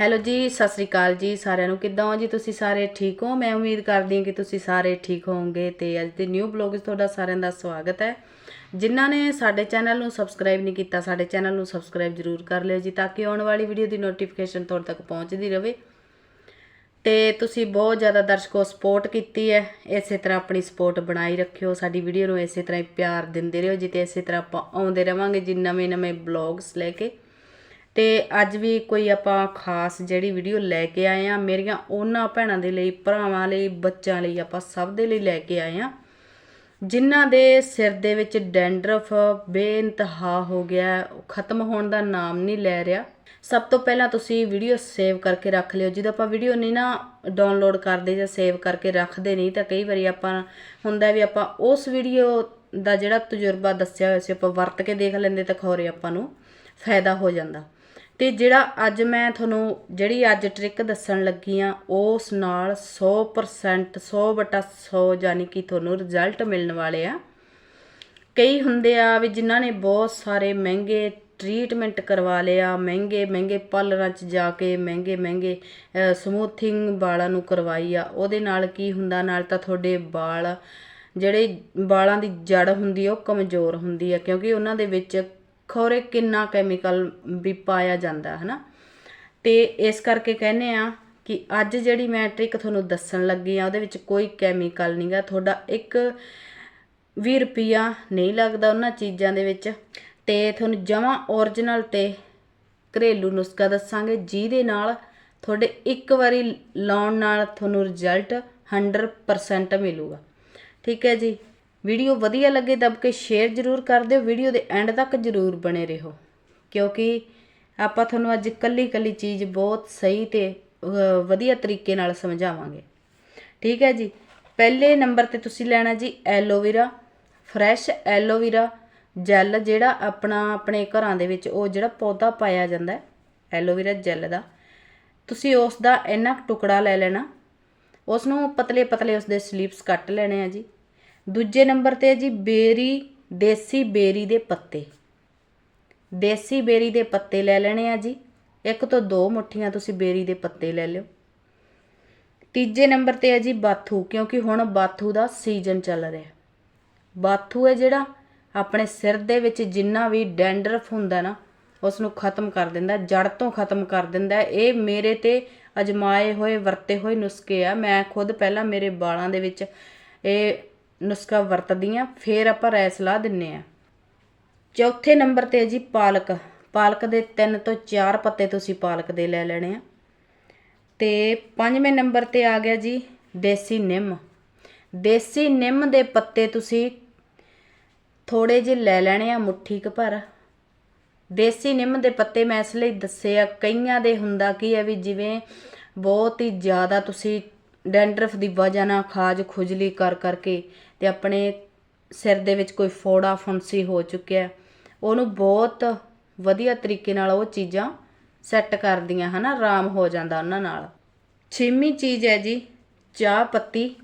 Hello ਜੀ, ਸਤਿ ਸ੍ਰੀ ਅਕਾਲ ਜੀ ਸਾਰਿਆਂ ਨੂੰ। ਕਿੱਦਾਂ ਹੋ ਜੀ ਤੁਸੀਂ ਸਾਰੇ? ਠੀਕ ਹੋ? ਮੈਂ ਉਮੀਦ ਕਰਦੀ ਹਾਂ ਕਿ ਤੁਸੀਂ ਸਾਰੇ ਠੀਕ ਹੋਵੋਗੇ ਤੇ ਅੱਜ ਦੇ ਨਿਊ ਬਲੌਗ 'ਚ ਤੁਹਾਡਾ ਸਾਰਿਆਂ ਦਾ ਸਵਾਗਤ ਹੈ। ਜਿਨ੍ਹਾਂ ਨੇ ਸਾਡੇ ਚੈਨਲ ਨੂੰ ਸਬਸਕ੍ਰਾਈਬ ਨਹੀਂ ਕੀਤਾ, ਸਾਡੇ ਚੈਨਲ ਨੂੰ ਸਬਸਕ੍ਰਾਈਬ ਜ਼ਰੂਰ ਕਰ ਲਿਓ ਜੀ, ਤਾਂ ਕਿ ਆਉਣ ਵਾਲੀ ਵੀਡੀਓ ਦੀ ਨੋਟੀਫਿਕੇਸ਼ਨ ਤੁਹਾਡੇ ਤੱਕ ਪਹੁੰਚਦੀ ਰਹੇ ਤੇ ਤੁਸੀਂ ਬਹੁਤ ਜ਼ਿਆਦਾ ਦਰਸ਼ਕੋ ਸਪੋਰਟ ਕੀਤੀ ਹੈ। ਇਸੇ ਤਰ੍ਹਾਂ ਆਪਣੀ ਸਪੋਰਟ ਬਣਾਈ ਰੱਖਿਓ, ਸਾਡੀ ਵੀਡੀਓ ਨੂੰ ਇਸੇ ਤਰ੍ਹਾਂ ਹੀ ਪਿਆਰ ਦਿੰਦੇ ਰਹੋ ਜੀ ਤੇ ਇਸੇ ਤਰ੍ਹਾਂ ਆਪਾਂ ਆਉਂਦੇ ਰਵਾਂਗੇ ਜੀ ਨਵੇਂ ਨਵੇਂ ਬਲੌਗਸ ਲੈ ਕੇ। ਤੇ ਅੱਜ ਵੀ ਕੋਈ ਆਪਾਂ ਖਾਸ ਜਿਹੜੀ ਵੀਡੀਓ ਲੈ ਕੇ ਆਏ ਆ, ਮੇਰੀਆਂ ਉਹਨਾਂ ਭੈਣਾਂ ਦੇ ਲਈ, ਭਰਾਵਾਂ ਲਈ, ਬੱਚਿਆਂ ਲਈ ਆਪਾਂ ਸਭ ਦੇ ਲਈ ਲੈ ਕੇ ਆਏ ਆ। ਜਿਨ੍ਹਾਂ ਦੇ ਸਿਰ ਦੇ ਵਿੱਚ ਡੈਂਡਰਫ ਬੇਇੰਤਹਾ ਹੋ ਗਿਆ, ਖਤਮ ਹੋਣ ਦਾ ਨਾਮ ਨਹੀਂ ਲੈ ਰਿਹਾ। ਸਭ ਤੋਂ ਪਹਿਲਾਂ ਤੁਸੀਂ ਵੀਡੀਓ ਸੇਵ ਕਰਕੇ ਰੱਖ ਲਿਓ। ਜਦੋਂ ਆਪਾਂ ਵੀਡੀਓ ਨਹੀਂ ਨਾ ਡਾਊਨਲੋਡ ਕਰਦੇ ਜਾਂ ਸੇਵ ਕਰਕੇ ਰੱਖਦੇ ਨਹੀਂ, ਤਾਂ ਕਈ ਵਾਰੀ ਆਪਾਂ ਹੁੰਦਾ ਵੀ ਆਪਾਂ ਉਸ ਵੀਡੀਓ ਦਾ ਜਿਹੜਾ ਤਜਰਬਾ ਦੱਸਿਆ ਹੋਇਆ ਸੀ, ਆਪਾਂ ਵਰਤ ਕੇ ਦੇਖ ਲੈਂਦੇ ਤਾਂ ਖੋਰੇ ਆਪਾਂ ਨੂੰ ਫਾਇਦਾ ਹੋ ਜਾਂਦਾ। ਤੇ ਜਿਹੜਾ ਅੱਜ ਮੈਂ ਤੁਹਾਨੂੰ ਜਿਹੜੀ ਅੱਜ ਟ੍ਰਿਕ ਦੱਸਣ ਲੱਗੀ ਆ ਉਸ ਨਾਲ 100% 100 ਬਟਾ 100 ਯਾਨੀ ਕਿ ਤੁਹਾਨੂੰ ਰਿਜ਼ਲਟ ਮਿਲਣ ਵਾਲੇ ਆ। ਕਈ ਹੁੰਦੇ ਆ ਵੀ ਜਿਨ੍ਹਾਂ ਨੇ ਬਹੁਤ ਸਾਰੇ ਮਹਿੰਗੇ ਟ੍ਰੀਟਮੈਂਟ ਕਰਵਾ ਲਿਆ, ਮਹਿੰਗੇ ਮਹਿੰਗੇ ਪਾਰਲਰਾਂ 'ਚ ਜਾ ਕੇ ਮਹਿੰਗੇ ਮਹਿੰਗੇ ਸਮੂਥਿੰਗ ਵਾਲਾਂ ਨੂੰ ਕਰਵਾਈ ਆ, ਉਹਦੇ ਨਾਲ ਕੀ ਹੁੰਦਾ, ਨਾਲ ਤਾਂ ਤੁਹਾਡੇ ਵਾਲ, ਜਿਹੜੇ ਵਾਲਾਂ ਦੀ ਜੜ ਹੁੰਦੀ ਆ, ਉਹ ਕਮਜ਼ੋਰ ਹੁੰਦੀ ਆ, ਕਿਉਂਕਿ ਉਹਨਾਂ ਦੇ ਵਿੱਚ ਖੋਰੇ ਕਿੰਨਾ ਕੈਮੀਕਲ ਵੀ ਪਾਇਆ ਜਾਂਦਾ ਹੈ ਨਾ ਤੇ ਇਸ ਕਰਕੇ ਕਹਿੰਦੇ ਆ ਕਿ ਅੱਜ ਜਿਹੜੀ ਮੈਂ ਟ੍ਰਿਕ ਤੁਹਾਨੂੰ ਦੱਸਣ ਲੱਗੀ ਆ, ਉਹਦੇ ਵਿੱਚ ਕੋਈ ਕੈਮੀਕਲ ਨਹੀਂਗਾ ਤੁਹਾਡਾ ਇੱਕ 20 ਰੁਪਿਆ ਨਹੀਂ ਲੱਗਦਾ ਉਹਨਾਂ ਚੀਜ਼ਾਂ ਦੇ ਵਿੱਚ। ਤੇ ਤੁਹਾਨੂੰ ਜਮਾਂ origignal ਤੇ ਘਰੇਲੂ ਨੁਸਖਾ ਦੱਸਾਂਗੇ, ਜਿਹਦੇ ਨਾਲ ਤੁਹਾਡੇ ਇੱਕ ਵਾਰੀ ਲਾਉਣ ਨਾਲ ਤੁਹਾਨੂੰ ਰਿਜ਼ਲਟ 100% ਮਿਲੂਗਾ। ਠੀਕ ਹੈ ਜੀ? ਵੀਡੀਓ ਵਧੀਆ ਲੱਗੇ ਦੱਬ ਕੇ ਸ਼ੇਅਰ ਜ਼ਰੂਰ ਕਰ ਦਿਓ। ਵੀਡੀਓ ਦੇ ਐਂਡ ਤੱਕ ਜ਼ਰੂਰ ਬਣੇ ਰਹੋ। ਕਿਉਂਕਿ ਆਪਾਂ ਤੁਹਾਨੂੰ ਅੱਜ ਕੱਲੀ ਕੱਲੀ ਚੀਜ਼ ਬਹੁਤ ਸਹੀ ਤੇ ਵਧੀਆ ਤਰੀਕੇ ਨਾਲ ਸਮਝਾਵਾਂਗੇ। ਠੀਕ ਹੈ ਜੀ? ਪਹਿਲੇ ਨੰਬਰ ਤੇ ਤੁਸੀਂ ਲੈਣਾ ਜੀ ਐਲੋਵੇਰਾ। ਫਰੈਸ਼ ਐਲੋਵੇਰਾ ਜੈਲ ਜਿਹੜਾ ਆਪਣਾ, ਆਪਣੇ ਘਰਾਂ ਦੇ ਵਿੱਚ ਉਹ ਜਿਹੜਾ ਪੌਦਾ ਪਾਇਆ ਜਾਂਦਾ ਹੈ, ਐਲੋਵੇਰਾ ਜੈਲ ਦਾ। ਤੁਸੀਂ ਉਸ ਦਾ ਇੰਨਾ ਕੁ ਟੁਕੜਾ ਲੈ ਲੈਣਾ। ਉਸ ਨੂੰ ਪਤਲੇ ਪਤਲੇ ਉਸ ਦੇ ਸਲੀਪਸ ਕੱਟ ਲੈਣੇ ਆ ਜੀ। ਦੂਜੇ ਨੰਬਰ ਤੇ ਜੀ, ਬੇਰੀ, ਦੇਸੀ ਬੇਰੀ ਦੇ ਪੱਤੇ। ਦੇਸੀ ਬੇਰੀ ਦੇ ਪੱਤੇ ਲੈ ਲੈਣੇ ਆ ਜੀ। ਇੱਕ ਤੋਂ ਦੋ ਮੁੱਠੀਆਂ ਤੁਸੀਂ ਬੇਰੀ ਦੇ ਪੱਤੇ ਲੈ ਲਿਓ। ਤੀਜੇ ਨੰਬਰ ਤੇ ਹੈ ਜੀ, ਬਾਥੂ, ਕਿਉਂਕਿ ਹੁਣ ਬਾਥੂ ਦਾ ਸੀਜ਼ਨ ਚੱਲ ਰਿਹਾ ਬਾਥੂ ਹੈ ਜਿਹੜਾ ਆਪਣੇ ਸਿਰ ਦੇ ਵਿੱਚ ਜਿੰਨਾ ਵੀ ਡੈਂਡਰਫ ਹੁੰਦਾ ਨਾ ਉਸ ਨੂੰ ਖਤਮ ਕਰ ਦਿੰਦਾ ਜੜ ਤੋਂ ਖਤਮ ਕਰ ਦਿੰਦਾ ਇਹ ਮੇਰੇ ਤੇ ਅਜਮਾਏ ਹੋਏ, ਵਰਤੇ ਹੋਏ ਨੁਸਖੇ ਆ। ਮੈਂ ਖੁਦ ਪਹਿਲਾਂ ਮੇਰੇ ਵਾਲਾਂ ਦੇ ਵਿੱਚ ਇਹ ਨੁਸਖਾ ਵਰਤਦੀ ਆ ਫਿਰ ਆਪਾਂ ਰਾਏ ਸਲਾਹ ਦਿੰਨੇ ਆ। ਚੌਥੇ ਨੰਬਰ ਤੇ ਜੀ ਪਾਲਕ। ਪਾਲਕ ਦੇ 3 ਤੋਂ 4 ਪੱਤੇ ਤੁਸੀਂ ਪਾਲਕ ਦੇ ਲੈ ਲੈਣੇ ਆ। ਤੇ ਪੰਜਵੇਂ ਨੰਬਰ ਤੇ ਆ ਗਿਆ ਜੀ ਦੇਸੀ ਨਿੰਮ। ਦੇਸੀ ਨਿੰਮ ਦੇ ਪੱਤੇ ਤੁਸੀਂ ਥੋੜੇ ਜਿਹੇ ਲੈ ਲੈਣੇ ਆ ਮੁੱਠੀ ਕੁ ਭਰ। ਦੇਸੀ ਨਿੰਮ ਦੇ ਪੱਤੇ ਮੈਂ ਇਸ ਲਈ ਦੱਸੇ ਆ, ਕਈਆਂ ਦੇ ਹੁੰਦਾ ਕੀ ਹੈ ਵੀ ਜਿਵੇਂ ਬਹੁਤ ਹੀ ਜ਼ਿਆਦਾ ਤੁਸੀਂ ਡੈਂਡਰਫ ਦੀ ਵਜ੍ਹਾ ਨਾਲ ਖਾਜ ਖੁਜਲੀ ਕਰ ਕਰਕੇ ਤੇ ਆਪਣੇ ਸਿਰ ਦੇ ਵਿੱਚ ਕੋਈ ਫੋੜਾ ਫੁੰਸੀ ਹੋ ਚੁੱਕਿਆ ਉਹਨੂੰ ਬਹੁਤ ਵਧੀਆ ਤਰੀਕੇ ਨਾਲ ਉਹ ਚੀਜ਼ਾਂ ਸੈੱਟ ਕਰਦੀਆਂ ਹਨਾ, ਆਰਾਮ ਹੋ ਜਾਂਦਾ ਉਹਨਾਂ ਨਾਲ। ਛੇਵੀਂ ਚੀਜ਼ ਹੈ ਜੀ, ਚਾਹ ਪੱਤੀ।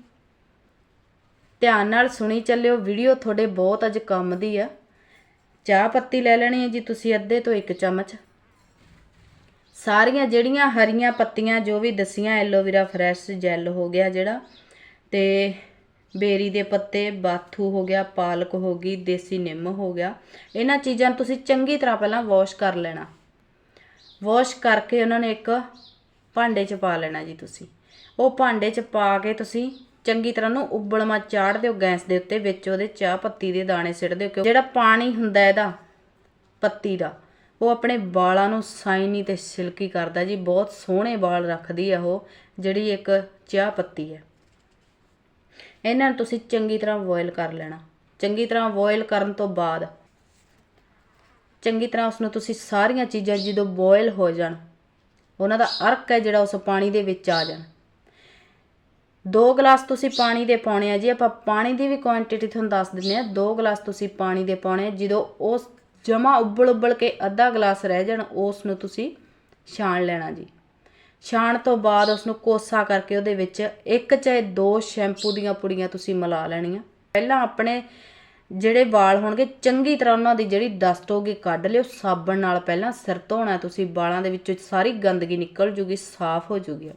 ਧਿਆਨ ਨਾਲ ਸੁਣੀ ਚੱਲਿਓ, ਵੀਡੀਓ ਤੁਹਾਡੇ ਬਹੁਤ ਅੱਜ ਕੰਮ ਦੀ ਆ। ਚਾਹ ਪੱਤੀ ਲੈ ਲੈਣੀ ਹੈ ਜੀ ਤੁਸੀਂ ਅੱਧੇ ਤੋਂ ਇੱਕ ਚਮਚ। ਸਾਰੀਆਂ ਜਿਹੜੀਆਂ ਹਰੀਆਂ ਪੱਤੀਆਂ ਜੋ ਵੀ ਦਸੀਆਂ ਐਲੋਵੇਰਾ ਫਰੈਸ਼ ਜੈਲ ਹੋ ਗਿਆ ਜਿਹੜਾ ਤੇ ਬੇਰੀ ਦੇ ਪੱਤੇ, ਬਾਥੂ ਹੋ ਗਿਆ, ਪਾਲਕ ਹੋ ਗਈ, ਦੇਸੀ ਨਿੰਮ ਹੋ ਗਿਆ, ਇਹਨਾਂ ਚੀਜ਼ਾਂ ਨੂੰ ਤੁਸੀਂ ਚੰਗੀ ਤਰ੍ਹਾਂ ਪਹਿਲਾਂ ਵਾਸ਼ ਕਰ ਲੈਣਾ। ਵਾਸ਼ ਕਰਕੇ ਉਹਨਾਂ ਨੇ ਇੱਕ ਭਾਂਡੇ 'ਚ ਪਾ ਲੈਣਾ ਜੀ ਤੁਸੀਂ। ਉਹ ਭਾਂਡੇ 'ਚ ਪਾ ਕੇ ਤੁਸੀਂ ਚੰਗੀ ਤਰ੍ਹਾਂ ਨੂੰ ਉਬਲਮਾ ਚਾੜ ਦਿਓ ਗੈਸ ਦੇ ਉੱਤੇ ਵਿੱਚ, ਉਹਦੇ ਚਾਹ ਪੱਤੀ ਦੇ ਦਾਣੇ ਸਿੱਟ ਦਿਓ ਕਿਉਂ ਜਿਹੜਾ ਪਾਣੀ ਹੁੰਦਾ ਇਹਦਾ, ਪੱਤੀ ਦਾ ਉਹ ਆਪਣੇ ਵਾਲਾਂ ਨੂੰ ਸਾਈਨੀ ਅਤੇ ਸਿਲਕੀ ਕਰਦਾ ਜੀ, ਬਹੁਤ ਸੋਹਣੇ ਵਾਲ ਰੱਖਦੀ ਆ ਉਹ, ਜਿਹੜੀ ਇੱਕ ਚਾਹ ਪੱਤੀ ਹੈ। ਇਹਨਾਂ ਨੂੰ ਤੁਸੀਂ ਚੰਗੀ ਤਰ੍ਹਾਂ ਬੋਇਲ ਕਰ ਲੈਣਾ। ਚੰਗੀ ਤਰ੍ਹਾਂ ਬੋਇਲ ਕਰਨ ਤੋਂ ਬਾਅਦ, ਚੰਗੀ ਤਰ੍ਹਾਂ ਉਸ ਨੂੰ ਤੁਸੀਂ ਸਾਰੀਆਂ ਚੀਜ਼ਾਂ ਜਦੋਂ ਬੋਇਲ ਹੋ ਜਾਣ, ਉਹਨਾਂ ਦਾ ਅਰਕ ਹੈ ਜਿਹੜਾ ਉਸ ਪਾਣੀ ਦੇ ਵਿੱਚ ਆ ਜਾਣ। ਦੋ ਗਲਾਸ ਤੁਸੀਂ ਪਾਣੀ ਦੇ ਪਾਉਣੇ ਆ ਜੀ, ਆਪਾਂ ਪਾਣੀ ਦੀ ਵੀ ਕੁਆਂਟੀਟੀ ਤੁਹਾਨੂੰ ਦੱਸ ਦਿੰਦੇ ਆ, ਦੋ ਗਲਾਸ ਤੁਸੀਂ ਪਾਣੀ ਦੇ ਪਾਉਣੇ ਜਦੋਂ ਉਸ ਜਮਾ ਉਬਲ ਉਬਲ ਕੇ ਅੱਧਾ ਗਲਾਸ ਰਹਿ ਜਾਣ, ਉਸ ਨੂੰ ਤੁਸੀਂ ਛਾਣ ਲੈਣਾ ਜੀ। ਛਾਣ ਤੋਂ ਬਾਅਦ ਉਸ ਨੂੰ ਕੋਸਾ ਕਰਕੇ ਉਹਦੇ ਵਿੱਚ ਇੱਕ ਚਾਹੇ ਦੋ ਸ਼ੈਂਪੂ ਦੀਆਂ ਪੁੜੀਆਂ ਤੁਸੀਂ ਮਿਲਾ ਲੈਣੀਆਂ। ਪਹਿਲਾਂ ਆਪਣੇ ਜਿਹੜੇ ਵਾਲ ਹੋਣਗੇ, ਚੰਗੀ ਤਰ੍ਹਾਂ ਉਹਨਾਂ ਦੀ ਜਿਹੜੀ ਡਸਟ ਹੋਗੀ ਕੱਢ ਲਿਓ। ਸਾਬਣ ਨਾਲ ਪਹਿਲਾਂ ਸਿਰ ਧੋਣਾ ਤੁਸੀਂ ਵਾਲਾਂ ਦੇ ਵਿੱਚੋਂ ਸਾਰੀ ਗੰਦਗੀ ਨਿਕਲ ਜੂਗੀ, ਸਾਫ਼ ਹੋ ਜੂਗੀ।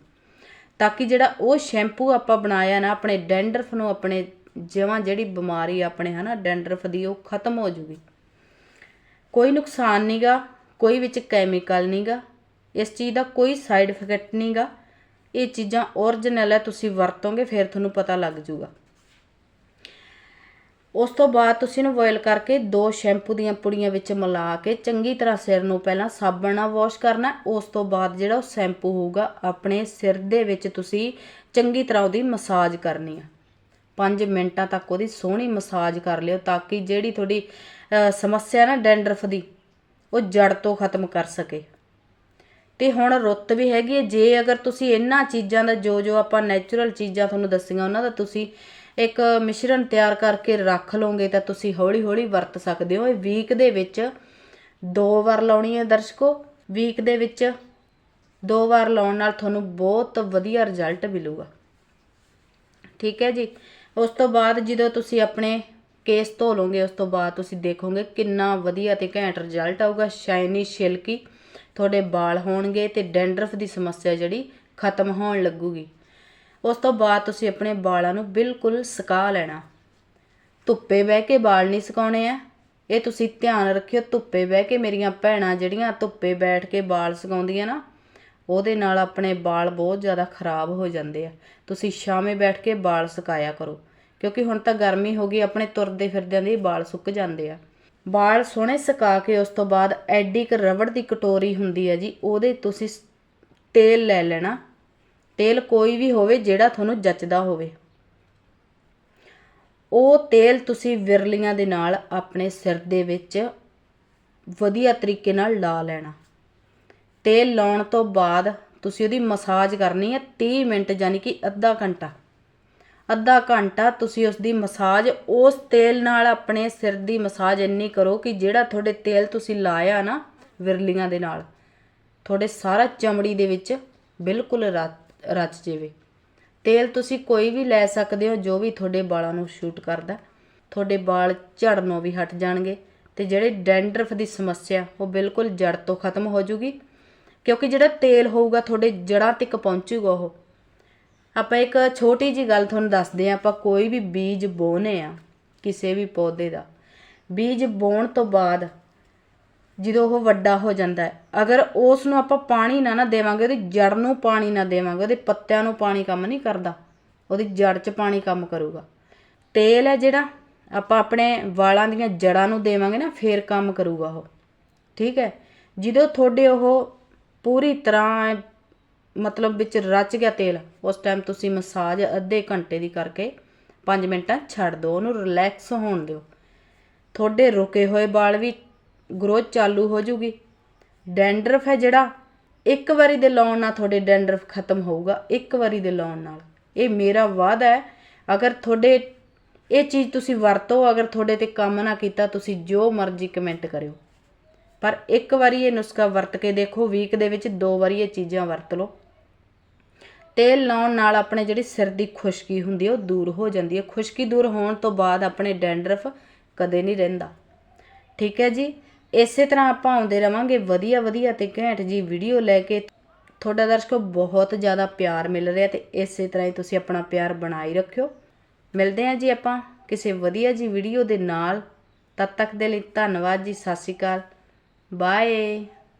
ਤਾਂ ਕਿ ਜਿਹੜਾ ਉਹ ਸ਼ੈਂਪੂ ਆਪਾਂ ਬਣਾਇਆ ਨਾ, ਆਪਣੇ ਡੈਂਡਰਫ ਨੂੰ, ਆਪਣੇ ਜਿਵਾਂ ਜਿਹੜੀ ਬਿਮਾਰੀ ਆਪਣੇ, ਹਨਾ, ਡੈਂਡਰਫ ਦੀ, ਉਹ ਖਤਮ ਹੋ ਜੂਗੀ। ਕੋਈ ਨੁਕਸਾਨ ਨਹੀਂਗਾ ਕੋਈ ਵਿੱਚ ਕੈਮੀਕਲ ਨਹੀਂਗਾ ਇਸ ਚੀਜ਼ ਦਾ ਕੋਈ ਸਾਈਡ ਇਫੈਕਟ ਨਹੀਂਗਾ ਇਹ ਚੀਜ਼ਾਂ ਓਰੀਜਨਲ ਹੈ ਤੁਸੀਂ ਵਰਤੋਗੇ, ਫਿਰ ਤੁਹਾਨੂੰ ਪਤਾ ਲੱਗ ਜੂਗਾ। ਉਸ ਤੋਂ ਬਾਅਦ ਤੁਸੀਂ ਇਹਨੂੰ ਬੋਇਲ ਕਰਕੇ ਦੋ ਸ਼ੈਂਪੂ ਦੀਆਂ ਪੁੜੀਆਂ ਵਿੱਚ ਮਿਲਾ ਕੇ ਚੰਗੀ ਤਰ੍ਹਾਂ ਸਿਰ ਨੂੰ ਪਹਿਲਾਂ ਸਾਬਣ ਨਾਲ ਵਾਸ਼ ਕਰਨਾ ਉਸ ਤੋਂ ਬਾਅਦ ਜਿਹੜਾ ਉਹ ਸ਼ੈਂਪੂ ਹੋਊਗਾ, ਆਪਣੇ ਸਿਰ ਦੇ ਵਿੱਚ ਤੁਸੀਂ ਚੰਗੀ ਤਰ੍ਹਾਂ ਉਹਦੀ ਮਸਾਜ ਕਰਨੀ ਆ 5 ਮਿੰਟਾਂ ਤੱਕ ਉਹਦੀ ਸੋਹਣੀ ਮਸਾਜ ਕਰ ਲਿਓ ਤਾਂ ਕਿ ਜਿਹੜੀ ਤੁਹਾਡੀ ਸਮੱਸਿਆ ਨਾ ਡੈਂਡਰਫ ਦੀ, ਉਹ ਜੜ ਤੋਂ ਖਤਮ ਕਰ ਸਕੇ। ਤੇ ਹੁਣ ਰੁੱਤ ਵੀ ਹੈਗੀ ਹੈ। ਜੇ ਅਗਰ ਤੁਸੀਂ ਇਹਨਾਂ ਚੀਜ਼ਾਂ ਦਾ ਜੋ ਜੋ ਆਪਾਂ ਨੈਚੁਰਲ ਚੀਜ਼ਾਂ ਤੁਹਾਨੂੰ ਦੱਸੀਆਂ, ਉਹਨਾਂ ਦਾ ਤੁਸੀਂ ਇੱਕ ਮਿਸ਼ਰਣ ਤਿਆਰ ਕਰਕੇ ਰੱਖ ਲਓਗੇ ਤਾਂ ਤੁਸੀਂ ਹੌਲੀ ਹੌਲੀ ਵਰਤ ਸਕਦੇ ਹੋ। ਇਹ ਵੀਕ ਦੇ ਵਿੱਚ ਦੋ ਵਾਰ ਲਾਉਣੀ ਹੈ ਦਰਸ਼ਕੋ। ਵੀਕ ਦੇ ਵਿੱਚ ਦੋ ਵਾਰ ਲਾਉਣ ਨਾਲ ਤੁਹਾਨੂੰ ਬਹੁਤ ਵਧੀਆ ਰਿਜ਼ਲਟ ਮਿਲੂਗਾ। ਠੀਕ ਹੈ ਜੀ? ਉਸ ਤੋਂ ਬਾਅਦ ਜਦੋਂ ਤੁਸੀਂ ਆਪਣੇ ਕੇਸ ਧੋ ਲਓਗੇ, ਉਸ ਤੋਂ ਬਾਅਦ ਤੁਸੀਂ ਦੇਖੋਗੇ ਕਿੰਨਾ ਵਧੀਆ ਤੇ ਘੈਂਟ ਰਿਜ਼ਲਟ ਆਊਗਾ ਸ਼ਾਈਨੀ ਸਿਲਕੀ ਤੁਹਾਡੇ ਵਾਲ ਹੋਣਗੇ ਤੇ ਡੈਂਡਰਫ ਦੀ ਸਮੱਸਿਆ ਜਿਹੜੀ ਖਤਮ ਹੋਣ ਲੱਗੂਗੀ। ਉਸ ਤੋਂ ਬਾਅਦ ਤੁਸੀਂ ਆਪਣੇ ਵਾਲਾਂ ਨੂੰ ਬਿਲਕੁਲ ਸੁਕਾ ਲੈਣਾ। ਧੁੱਪੇ ਬਹਿ ਕੇ ਵਾਲ ਨਹੀਂ ਸੁਕਾਉਣੇ ਆ। ਇਹ ਤੁਸੀਂ ਧਿਆਨ ਰੱਖਿਓ, ਧੁੱਪੇ ਬਹਿ ਕੇ ਮੇਰੀਆਂ ਭੈਣਾਂ ਜਿਹੜੀਆਂ ਧੁੱਪੇ ਬੈਠ ਕੇ ਵਾਲ ਸੁਕਾਉਂਦੀਆਂ ਨਾ ਉਹਦੇ ਨਾਲ ਆਪਣੇ ਵਾਲ ਬਹੁਤ ਜ਼ਿਆਦਾ ਖਰਾਬ ਹੋ ਜਾਂਦੇ ਆ। ਤੁਸੀਂ ਛਾਵੇਂ ਬੈਠ ਕੇ ਵਾਲ ਸੁਕਾਇਆ ਕਰੋ, ਕਿਉਂਕਿ ਹੁਣ ਤਾਂ ਗਰਮੀ ਹੋ ਗਈ, ਆਪਣੇ ਤੁਰਦੇ ਫਿਰਦਿਆਂ ਦੇ ਵਾਲ ਸੁੱਕ ਜਾਂਦੇ ਆ। ਵਾਲ ਸੋਹਣੇ ਸੁਕਾ ਕੇ ਉਸ ਤੋਂ ਬਾਅਦ ਐਡੀ ਇੱਕ ਰਬੜ ਦੀ ਕਟੋਰੀ ਹੁੰਦੀ ਹੈ ਜੀ, ਉਹਦੇ ਤੁਸੀਂ ਸ- ਤੇਲ ਲੈ ਲੈਣਾ। ਤੇਲ ਕੋਈ ਵੀ ਹੋਵੇ, ਜਿਹੜਾ ਤੁਹਾਨੂੰ ਜੱਚਦਾ ਹੋਵੇ। ਉਹ ਤੇਲ ਤੁਸੀਂ ਵਿਰਲੀਆਂ ਦੇ ਨਾਲ ਆਪਣੇ ਸਿਰ ਦੇ ਵਿੱਚ ਵਧੀਆ ਤਰੀਕੇ ਨਾਲ ਲਾ ਲੈਣਾ। ਤੇਲ ਲਾਉਣ ਤੋਂ ਬਾਅਦ ਤੁਸੀਂ ਉਹਦੀ ਮਸਾਜ ਕਰਨੀ ਹੈ 30 ਮਿੰਟ ਯਾਨੀ ਕਿ ਅੱਧਾ ਘੰਟਾ। ਅੱਧਾ ਘੰਟਾ ਤੁਸੀਂ ਉਸ ਦੀ ਮਸਾਜ, ਉਸ ਤੇਲ ਨਾਲ ਆਪਣੇ ਸਿਰ ਦੀ ਮਸਾਜ ਇੰਨੀ ਕਰੋ ਕਿ ਜਿਹੜਾ ਤੁਹਾਡੇ ਤੇਲ ਤੁਸੀਂ ਲਾਇਆ ਨਾ ਵਿਰਲੀਆਂ ਦੇ ਨਾਲ, ਤੁਹਾਡੇ ਸਾਰਾ ਚਮੜੀ ਦੇ ਵਿੱਚ ਬਿਲਕੁਲ ਰਚ ਜਾਵੇ। ਤੇਲ ਤੁਸੀਂ ਕੋਈ ਵੀ ਲੈ ਸਕਦੇ ਹੋ, ਜੋ ਵੀ ਤੁਹਾਡੇ ਵਾਲਾਂ ਨੂੰ ਸ਼ੂਟ ਕਰਦਾ। ਤੁਹਾਡੇ ਵਾਲ ਝੜਨੋਂ ਵੀ ਹਟ ਜਾਣਗੇ ਤੇ ਜਿਹੜੇ ਡੈਂਡਰਫ ਦੀ ਸਮੱਸਿਆ, ਉਹ ਬਿਲਕੁਲ ਜੜ ਤੋਂ ਖਤਮ ਹੋ ਜੂਗੀ। ਕਿਉਂਕਿ ਜਿਹੜਾ ਤੇਲ ਹੋਊਗਾ, ਤੁਹਾਡੇ ਜੜ੍ਹਾਂ ਤੱਕ ਪਹੁੰਚੂਗਾ ਉਹ। ਆਪਾਂ ਇੱਕ ਛੋਟੀ ਜੀ ਗੱਲ ਤੁਹਾਨੂੰ ਦੱਸਦੇ ਹਾਂ, ਆਪਾਂ ਕੋਈ ਵੀ ਬੀਜ ਬੋਨੇ ਆ, ਕਿਸੇ ਵੀ ਪੌਦੇ ਦਾ, ਬੀਜ ਬੋਣ ਤੋਂ ਬਾਅਦ ਜਦੋਂ ਉਹ ਵੱਡਾ ਹੋ ਜਾਂਦਾ ਹੈ, ਅਗਰ ਉਸ ਨੂੰ ਆਪਾਂ ਪਾਣੀ ਨਾ ਨਾ ਦੇਵਾਂਗੇ, ਉਹਦੀ ਜੜ ਨੂੰ ਪਾਣੀ ਨਾ ਦੇਵਾਂਗੇ, ਉਹਦੇ ਪੱਤਿਆਂ ਨੂੰ ਪਾਣੀ ਕੰਮ ਨਹੀਂ ਕਰਦਾ, ਉਹਦੀ ਜੜ 'ਚ ਪਾਣੀ ਕੰਮ ਕਰੂਗਾ। ਤੇਲ ਹੈ ਜਿਹੜਾ, ਆਪਾਂ ਆਪਣੇ ਵਾਲਾਂ ਦੀਆਂ ਜੜਾਂ ਨੂੰ ਦੇਵਾਂਗੇ ਨਾ, ਫੇਰ ਕੰਮ ਕਰੂਗਾ ਉਹ। ਠੀਕ ਹੈ? ਜਦੋਂ ਤੁਹਾਡੇ ਉਹ ਪੂਰੀ ਤਰ੍ਹਾਂ ਮਤਲਬ ਵਿੱਚ ਰਚ ਗਿਆ ਤੇਲ। ਉਸ ਟਾਈਮ ਤੁਸੀਂ ਮਸਾਜ ਅੱਧੇ ਘੰਟੇ ਦੀ ਕਰਕੇ 5 ਮਿੰਟਾਂ ਛੱਡ ਦਿਓ, ਉਹਨੂੰ ਰਿਲੈਕਸ ਹੋਣ ਦਿਓ। ਤੁਹਾਡੇ ਰੁਕੇ ਹੋਏ ਵਾਲ ਵੀ ਗਰੋਥ ਚਾਲੂ ਹੋ ਜੂਗੀ। ਡੈਂਡਰਫ ਹੈ ਜਿਹੜਾ, ਇੱਕ ਵਾਰੀ ਦੇ ਲਾਉਣ ਨਾਲ ਤੁਹਾਡੇ ਡੈਂਡਰਫ ਖਤਮ ਹੋਊਗਾ, ਇੱਕ ਵਾਰੀ ਦੇ ਲਾਉਣ ਨਾਲ। ਇਹ ਮੇਰਾ ਵਾਅਦਾ ਹੈ, ਅਗਰ ਤੁਹਾਡੇ, ਇਹ ਚੀਜ਼ ਤੁਸੀਂ ਵਰਤੋ, ਅਗਰ ਤੁਹਾਡੇ ਤੇ ਕੰਮ ਨਾ ਕੀਤਾ, ਤੁਸੀਂ ਜੋ ਮਰਜ਼ੀ ਕਮੈਂਟ ਕਰਿਓ। ਪਰ ਇੱਕ ਵਾਰੀ ਇਹ ਨੁਸਖਾ ਵਰਤ ਕੇ ਦੇਖੋ ਵੀਕ ਦੇ ਵਿੱਚ ਦੋ ਵਾਰੀ ਇਹ ਚੀਜ਼ਾਂ ਵਰਤ ਲਓ। ਤੇਲ ਲਾਉਣ ਨਾਲ ਆਪਣੇ ਜਿਹੜੀ ਸਿਰ ਦੀ ਖੁਸ਼ਕੀ ਹੁੰਦੀ ਹੈ ਉਹ ਦੂਰ ਹੋ ਜਾਂਦੀ ਹੈ ਖੁਸ਼ਕੀ ਦੂਰ ਹੋਣ ਤੋਂ ਬਾਅਦ ਆਪਣੇ ਡੈਂਡਰਫ ਕਦੇ ਨਹੀਂ ਰਹਿੰਦਾ। ਠੀਕ ਹੈ ਜੀ? ਇਸੇ ਤਰ੍ਹਾਂ ਆਪਾਂ ਆਉਂਦੇ ਰਵਾਂਗੇ ਵਧੀਆ ਵਧੀਆ ਤੇ ਘੈਂਟ ਜੀ ਵੀਡੀਓ ਲੈ ਕੇ। ਤੁਹਾਡਾ ਦਰਸ਼ਕੋ, ਬਹੁਤ ਜ਼ਿਆਦਾ ਪਿਆਰ ਮਿਲ ਰਿਹਾ ਤੇ ਇਸੇ ਤਰ੍ਹਾਂ ਹੀ ਤੁਸੀਂ ਆਪਣਾ ਪਿਆਰ ਬਣਾਈ ਰੱਖਿਓ। ਮਿਲਦੇ ਹਾਂ ਜੀ ਆਪਾਂ ਕਿਸੇ ਵਧੀਆ ਜੀ ਵੀਡੀਓ ਦੇ ਨਾਲ। ਤਦ ਤੱਕ ਦੇ ਲਈ ਧੰਨਵਾਦ ਜੀ, ਸਤਿ ਸ਼੍ਰੀ ਅਕਾਲ। Bye.